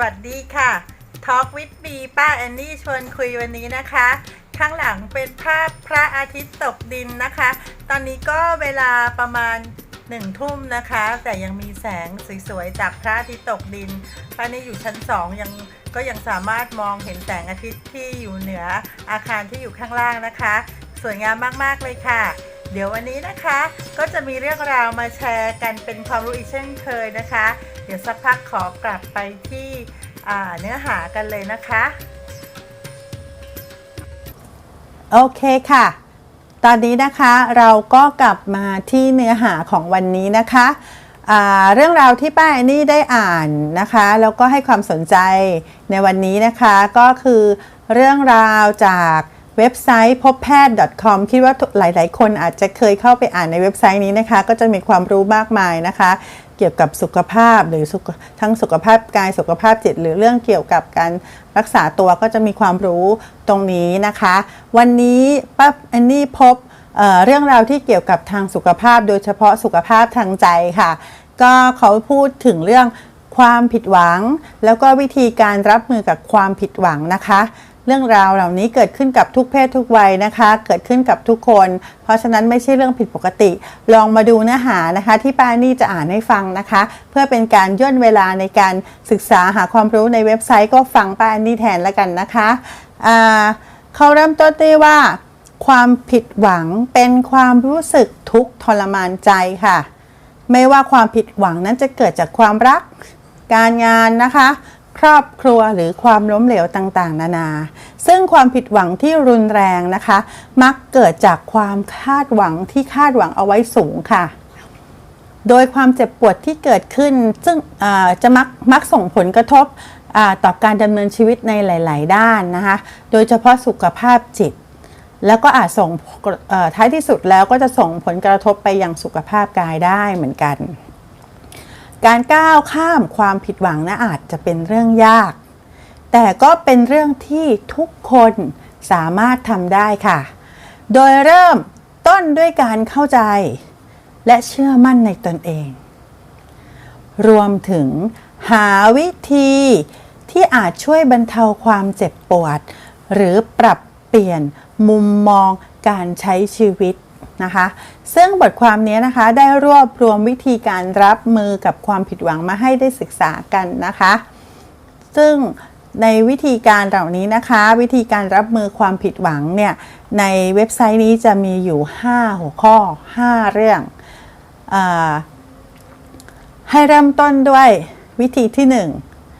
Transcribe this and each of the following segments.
วัสดีค่ะ Talk with me ป้าแอนนี่ชวนคุยวันนี้นะคะ ข้างหลังเป็นภาพพระอาทิตย์ตกดินนะคะ ตอนนี้ก็เวลาประมาณหนึ่งทุ่มนะคะ แต่ยังมีแสงสวยๆจากพระอาทิตย์ตกดินป้านี่อยู่ชั้นสองยังก็ยังสามารถมองเห็นแสงอาทิตย์ที่อยู่เหนืออาคารที่อยู่ข้างล่างนะคะ สวยงามมากๆเลยค่ะ เดี๋ยววันนี้นะคะ ก็จะมีเรื่องราวมาแชร์กันเป็นความรู้อีกเช่นเคยนะคะ เดี๋ยวสักพักขอกลับไปที่เนื้อหากันเลยนะคะ โอเคค่ะ ตอนนี้นะคะเราก็กลับมาที่เนื้อหาของวันนี้นะคะเรื่องราวที่ป้าแอนนี่ได้อ่านนะคะแล้วก็ให้ความสนใจในวันนี้นะคะก็คือเรื่องราวจากเว็บไซต์พบแพทย์ .com คิดว่าหลาย ๆ คนอาจจะเคยเข้าไปอ่านในเว็บไซต์นี้นะคะ ก็จะมีความรู้มากมายนะคะ เกี่ยวกับสุขภาพหรือทั้งสุขภาพกายสุขภาพจิต หรือเรื่องเกี่ยวกับการรักษาตัวก็จะมีความรู้ตรงนี้นะคะ วันนี้ป้าแอนนี่พบเเรื่องราวที่เกี่ยวกับทางสุขภาพ โดยเฉพาะสุขภาพทางใจค่ะ ก็เขาพูดถึงเรื่องความผิดหวัง แล้วก็วิธีการรับมือกับความผิดหวังนะคะ เรื่องราวเหล่านี้เกิดขึ้นกับทุกเพศทุกวัยนะคะ เกิดขึ้นกับทุกคน เพราะฉะนั้นไม่ใช่เรื่องผิดปกติ ลองมาดูเนื้อหานะคะ ที่ป้านี่จะอ่านให้ฟังนะคะ เพื่อเป็นการย่นเวลาในการศึกษาหาความรู้ในเว็บไซต์ก็ฟังป้านี่แทนแล้วกันนะคะเขาเริ่มต้นด้วยว่า ความผิดหวังเป็นความรู้สึกทุกข์ทรมานใจค่ะ ไม่ว่าความผิดหวังนั้นจะเกิดจากความรักการงานนะคะ ครอบครัวหรือความล้มเหลวต่างๆ นานา ซึ่งความผิดหวังที่รุนแรงนะคะ มักเกิดจากความคาดหวังที่คาดหวังเอาไว้สูงค่ะ โดยความเจ็บปวดที่เกิดขึ้น ซึ่งจะมักมักส่งผลกระทบต่อการดำเนินชีวิตในหลาย ๆ ด้านนะคะ โดยเฉพาะสุขภาพจิต แล้วก็อาจส่งท้ายที่สุดแล้วก็จะส่งผลกระทบไปยังสุขภาพกายได้เหมือนกัน การก้าวข้ามความผิดหวังนะอาจจะเป็นเรื่องยาก แต่ก็เป็นเรื่องที่ทุกคนสามารถทำได้ค่ะ โดยเริ่มต้นด้วยการเข้าใจ และเชื่อมั่นในตนเอง รวมถึงหาวิธีที่อาจช่วยบรรเทาความเจ็บปวด หรือปรับเปลี่ยนมุมมองการใช้ชีวิต นะคะ ซึ่งบทความนี้นะคะได้รวบรวมวิธีการรับมือกับความผิดหวังมาให้ได้ศึกษากันนะคะ ซึ่งในวิธีการเหล่านี้นะคะ วิธีการรับมือความผิดหวังเนี่ยในเว็บไซต์นี้จะมีอยู่ 5 หัวข้อ 5 เรื่องอให้เริ่มต้นด้วยวิธีที่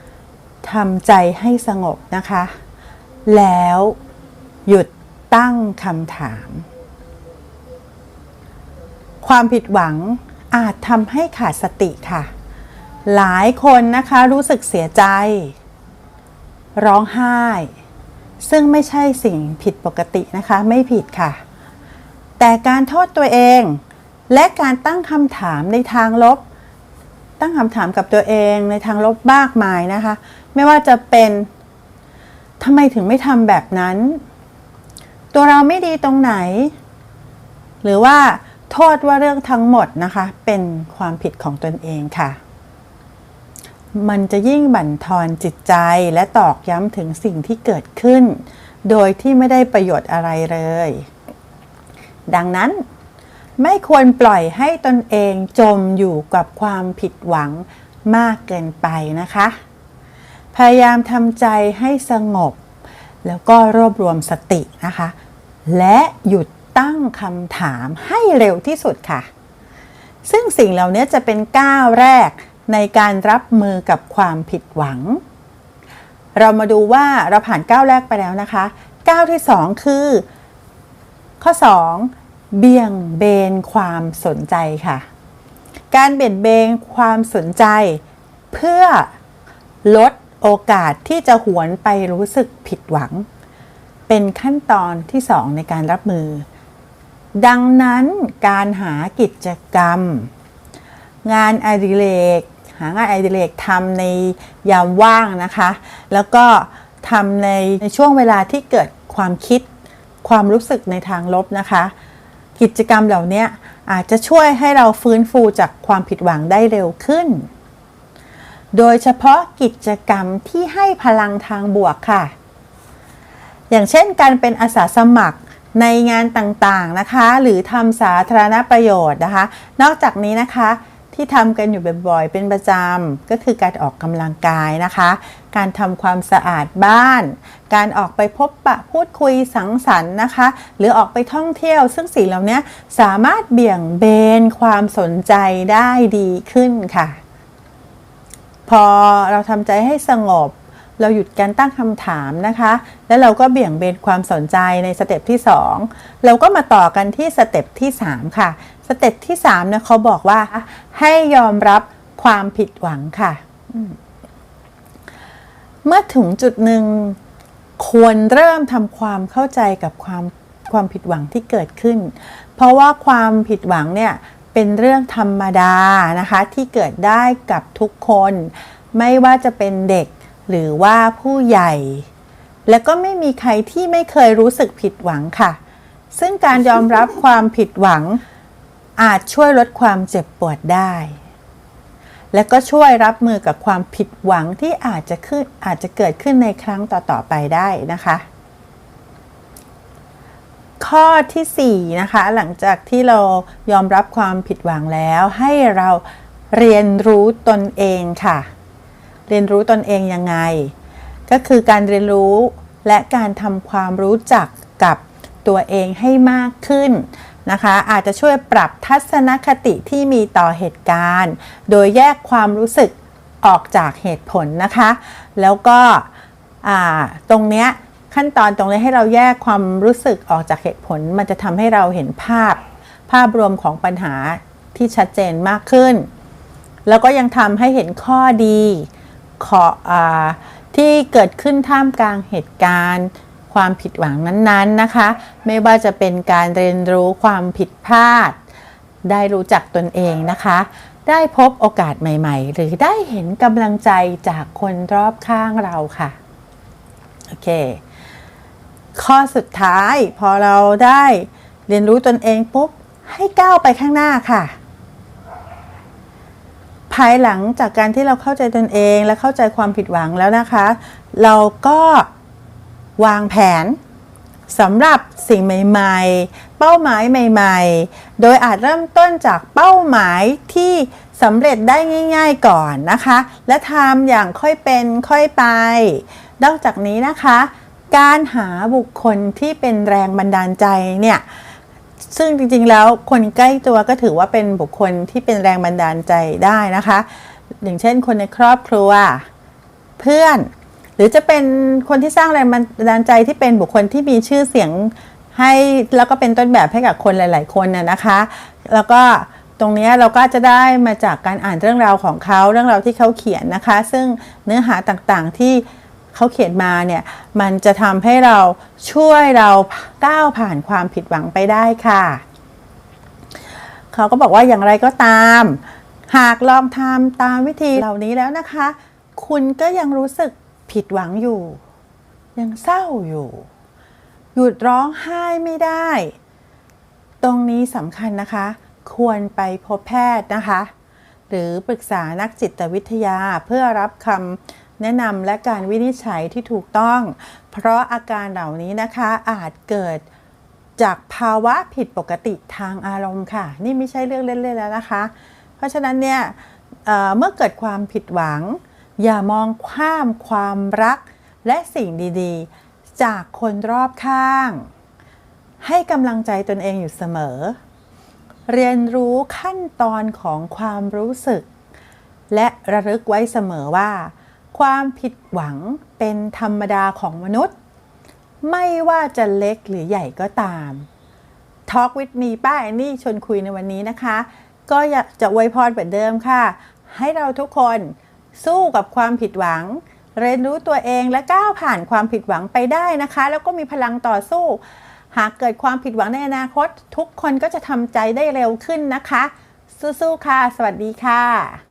1ทำใจให้สงบนะคะ แล้วหยุดตั้งคำถาม ความผิดหวังอาจทำให้ขาดสติค่ะ หลายคนนะคะรู้สึกเสียใจ ร้องไห้ ซึ่งไม่ใช่สิ่งผิดปกตินะคะ ไม่ผิดค่ะ แต่การโทษตัวเอง และการตั้งคำถามในทางลบ ตั้งคำถามกับตัวเองในทางลบมากมายนะคะ ไม่ว่าจะเป็นทำไมถึงไม่ทำแบบนั้น ตัวเราไม่ดีตรงไหน หรือว่า โทษว่าเรื่องทั้งหมดนะคะเป็นความผิดของตนเองค่ะ มันจะยิ่งบั่นทอนจิตใจและตอกย้ำถึงสิ่งที่เกิดขึ้น โดยที่ไม่ได้ประโยชน์อะไรเลย ดังนั้นไม่ควรปล่อยให้ตนเองจมอยู่กับความผิดหวังมากเกินไปนะคะ พยายามทำใจให้สงบ แล้วก็รวบรวมสตินะคะ และหยุด ตั้งคำถามให้เร็วที่สุดค่ะ ซึ่งสิ่งเหล่านี้จะเป็นก้าวแรกในการรับมือกับความผิดหวัง เรามาดูว่าเราผ่านก้าวแรกไปแล้วนะคะ ก้าวที่ 2 คือ ข้อ 2 เบี่ยงเบนความสนใจค่ะ การเบี่ยงเบนความสนใจ เพื่อลดโอกาสที่จะหวนไปรู้สึกผิดหวัง เป็นขั้นตอนที่ 2 ในการรับมือ ดังนั้นการหากิจกรรม งานอดิเรก หางานอดิเรกทำในยามว่างนะคะ แล้วก็ทำในในช่วงเวลาที่เกิดความคิดความรู้สึกในทางลบนะคะ กิจกรรมเหล่านี้อาจจะช่วยให้เราฟื้นฟูจากความผิดหวังได้เร็วขึ้น โดยเฉพาะกิจกรรมที่ให้พลังทางบวกค่ะ อย่างเช่นการเป็นอาสาสมัคร ในงานต่างๆนะคะ หรือทำสาธารณประโยชน์นะคะ นอกจากนี้นะคะที่ทำกันอยู่บ่อยๆ เป็นประจำก็คือการออกกำลังกายนะคะ การทำความสะอาดบ้าน การออกไปพบปะพูดคุยสังสรรค์นะคะ หรือออกไปท่องเที่ยว ซึ่งสิ่งเหล่านี้สามารถเบี่ยงเบนความสนใจได้ดีขึ้นค่ะ พอเราทำใจให้สงบ เราหยุดการตั้งคำถามนะคะ แล้วเราก็เบี่ยงเบนความสนใจในสเต็ปที่ 2 เราก็มาต่อกันที่สเต็ปที่ 3 ค่ะ สเต็ปที่3เนี่ยเขาบอกว่าให้ยอมรับความผิดหวังค่ะ เมื่อถึงจุดหนึ่งควรเริ่มทำความเข้าใจกับความความผิดหวังที่เกิดขึ้น เพราะว่าความผิดหวังเนี่ยเป็นเรื่องธรรมดานะคะที่เกิดได้กับทุกคน ไม่ว่าจะเป็นเด็ก หรือว่าผู้ใหญ่ และก็ไม่มีใครที่ไม่เคยรู้สึกผิดหวังค่ะ ซึ่งการยอมรับความผิดหวัง อาจช่วยลดความเจ็บปวดได้ และก็ช่วยรับมือกับความผิดหวังที่อาจจะขึ้นอาจจะเกิดขึ้นในครั้งต่อๆไปได้นะคะข้อที่4นะคะหลังจากที่เรายอมรับความผิดหวังแล้ว ให้เราเรียนรู้ตนเองค่ะ เรียนรู้ตนเองยังไง ก็คือการเรียนรู้และการทำความรู้จักกับตัวเองให้มากขึ้นนะคะ อาจจะช่วยปรับทัศนคติที่มีต่อเหตุการณ์ โดยแยกความรู้สึกออกจากเหตุผลนะคะ แล้วก็ตรงเนี้ยขั้นตอนตรงนี้ให้เราแยกความรู้สึกออกจากเหตุผล มันจะทำให้เราเห็นภาพภาพรวมของปัญหาที่ชัดเจนมากขึ้น แล้วก็ยังทำให้เห็นข้อดี ขออที่เกิดขึ้นท่ามกลางเหตุการณ์ ความผิดหวังนั้นๆนะคะ ไม่ว่าจะเป็นการเรียนรู้ความผิดพลาด ได้รู้จักตนเองนะคะ ได้พบโอกาสใหม่ๆ หรือได้เห็นกำลังใจจากคนรอบข้างเราค่ะโอเคข้อสุดท้ายพอเราได้เรียนรู้ตนเองปุ๊บให้ก้าวไปข้างหน้าค่ะ ภายหลังจากการที่เราเข้าใจตนเองและเข้าใจความผิดหวังแล้วนะคะ เราก็วางแผนสำหรับสิ่งใหม่ๆ เป้าหมายใหม่ๆ โดยอาจเริ่มต้นจากเป้าหมายที่สำเร็จได้ง่าย ๆก่อนนะคะ และทำอย่างค่อยเป็นค่อยไป นอกจากนี้นะคะ การหาบุคคลที่เป็นแรงบันดาลใจเนี่ย ซึ่งจริงๆแล้วคนใกล้ตัวก็ถือว่าเป็นบุคคลที่เป็นแรงบันดาลใจได้นะคะ อย่างเช่น คนในครอบครัว เพื่อน หรือจะเป็นคนที่สร้างแรงบันดาลใจที่เป็นบุคคลที่มีชื่อเสียงให้แล้วก็เป็นต้นแบบให้กับคนหลาย ๆ คนน่ะนะคะ แล้วก็ตรงนี้เราก็จะได้มาจากการอ่านเรื่องราวของเขาเรื่องราวที่เขาเขียนนะคะ ซึ่งเนื้อหาต่างๆที่ เขาเขียนมาเนี่ยมันจะทำให้เราช่วยเราก้าวผ่านความผิดหวังไปได้ค่ะ เขาก็บอกว่าอย่างไรก็ตาม หากลองทำตามวิธีเหล่านี้แล้วนะคะ คุณก็ยังรู้สึกผิดหวังอยู่ ยังเศร้าอยู่ หยุดร้องไห้ไม่ได้ ตรงนี้สำคัญนะคะ ควรไปพบแพทย์นะคะหรือปรึกษานักจิตวิทยาเพื่อรับคำ แนะนำและการวินิจฉัยที่ถูกต้อง เพราะอาการเหล่านี้นะคะอาจเกิดจากภาวะผิดปกติทางอารมณ์ค่ะ นี่ไม่ใช่เรื่องเล่นๆแล้วนะคะ เพราะฉะนั้นเนี่ยเเมื่อเกิดความผิดหวัง อย่ามองข้ามความรักและสิ่งดีๆ จากคนรอบข้าง ให้กำลังใจตนเองอยู่เสมอ เรียนรู้ขั้นตอนของความรู้สึก และระลึกไว้เสมอว่า ความผิดหวังเป็นธรรมดาของมนุษย์ ไม่ว่าจะเล็กหรือใหญ่ก็ตาม Talk with me ป้าแอนนี่ชวนคุยในวันนี้นะคะ ก็อยากจะอวยพรเหมือนเดิมค่ะ ให้เราทุกคนสู้กับความผิดหวัง เรียนรู้ตัวเองและก้าวผ่านความผิดหวังไปได้นะคะ แล้วก็มีพลังต่อสู้ หากเกิดความผิดหวังในอนาคต ทุกคนก็จะทำใจได้เร็วขึ้นนะคะ สู้ๆค่ะ สวัสดีค่ะ